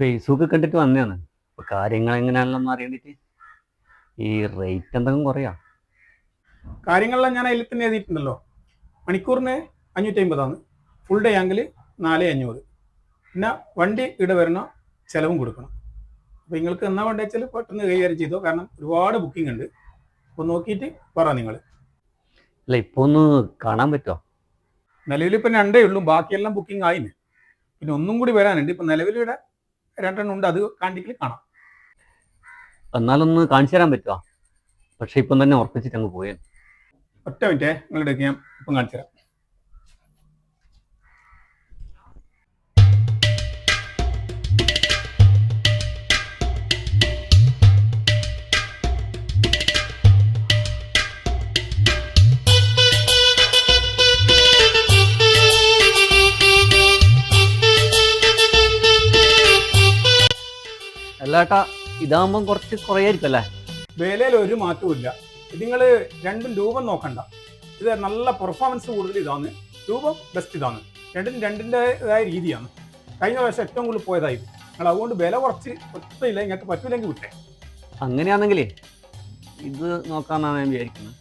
Facebook കണ്ടിട്ട് വന്നതാണ്. അപ്പൊ കാര്യങ്ങൾ എങ്ങനെയാണെന്നൊന്നും അറിയണ്ടിട്ട്? ഈ റേറ്റ് എന്തെങ്കിലും കുറയാ? കാര്യങ്ങളെല്ലാം ഞാൻ അതിൽ തന്നെ എഴുതിയിട്ടുണ്ടല്ലോ. മണിക്കൂറിന് അഞ്ഞൂറ്റി അമ്പതാണ് ഫുൾ ഡേ ആങ്കിൽ നാല് അഞ്ഞൂറ്. പിന്നെ വണ്ടി ഇട വരണ ചിലവും കൊടുക്കണം. അപ്പോൾ നിങ്ങൾക്ക് എന്നാ വണ്ടി വെച്ചാൽ പെട്ടെന്ന് കൈകാര്യം ചെയ്തോ. കാരണം ഒരുപാട് ബുക്കിംഗ് ഉണ്ട്. അപ്പോൾ നോക്കിയിട്ട് പറ നിങ്ങൾ അല്ല ഇപ്പൊ ഒന്ന് കാണാൻ പറ്റുമോ നിലവിൽ ഇപ്പം രണ്ടേ ഉള്ളൂ. ബാക്കിയെല്ലാം ബുക്കിംഗ് ആയിന്. പിന്നെ ഒന്നും കൂടി വരാനുണ്ട്. ഇപ്പം നിലവിലിവിടെ രണ്ടെണ്ണം ഉണ്ട്. അത് കാണ്ടിക്കൽ കാണാം. എന്നാലൊന്ന് കാണിച്ചു തരാൻ പറ്റുമോ പക്ഷെ ഇപ്പം തന്നെ ഉറപ്പിച്ചിട്ട് അങ്ങ് പോയാൽ ഒറ്റ മിനിറ്റേ നിങ്ങളുടെ ഞാൻ ഇപ്പം കാണിച്ചു തരാം. അല്ല ഏട്ടാ ഇതാകുമ്പം കുറച്ച് കുറയായിരിക്കും അല്ലേ വിലയിൽ ഒരു മാറ്റവും നിങ്ങൾ രണ്ടും രൂപം നോക്കണ്ട. ഇത് നല്ല പെർഫോമൻസ് കൂടുതൽ ഇതാണ്. രൂപം ബെസ്റ്റ് ഇതാണ്. രണ്ടും രണ്ടിന്റെതായ രീതിയാണ്. കഴിഞ്ഞ പ്രാവശ്യം ഏറ്റവും കൂടുതൽ പോയതായി. നിങ്ങൾ അതുകൊണ്ട് വില കുറച്ച് ഒത്തില്ല നിങ്ങൾക്ക് പറ്റൂലെങ്കിൽ വിട്ടേ. അങ്ങനെയാണെങ്കിലേ ഇത് നോക്കാന്നാണ് ഞാൻ വിചാരിക്കുന്നത്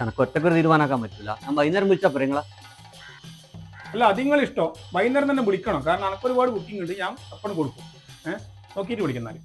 കണക്ക് ഒറ്റക്കൊരു തീരുമാനമാക്കാൻ പറ്റില്ല ഞാൻ വൈകുന്നേരം വിളിച്ചാൽ പോരെ നിങ്ങളെ? അല്ല അത് നിങ്ങൾ ഇഷ്ടം വൈകുന്നേരം തന്നെ വിളിക്കണം. കാരണം എനിക്ക് ഒരുപാട് ബുക്കിംഗ് ഉണ്ട്. ഞാൻ അപ്പം കൊടുക്കും. ഏഹ് നോക്കിയിട്ട് വിളിക്കുന്നാൽ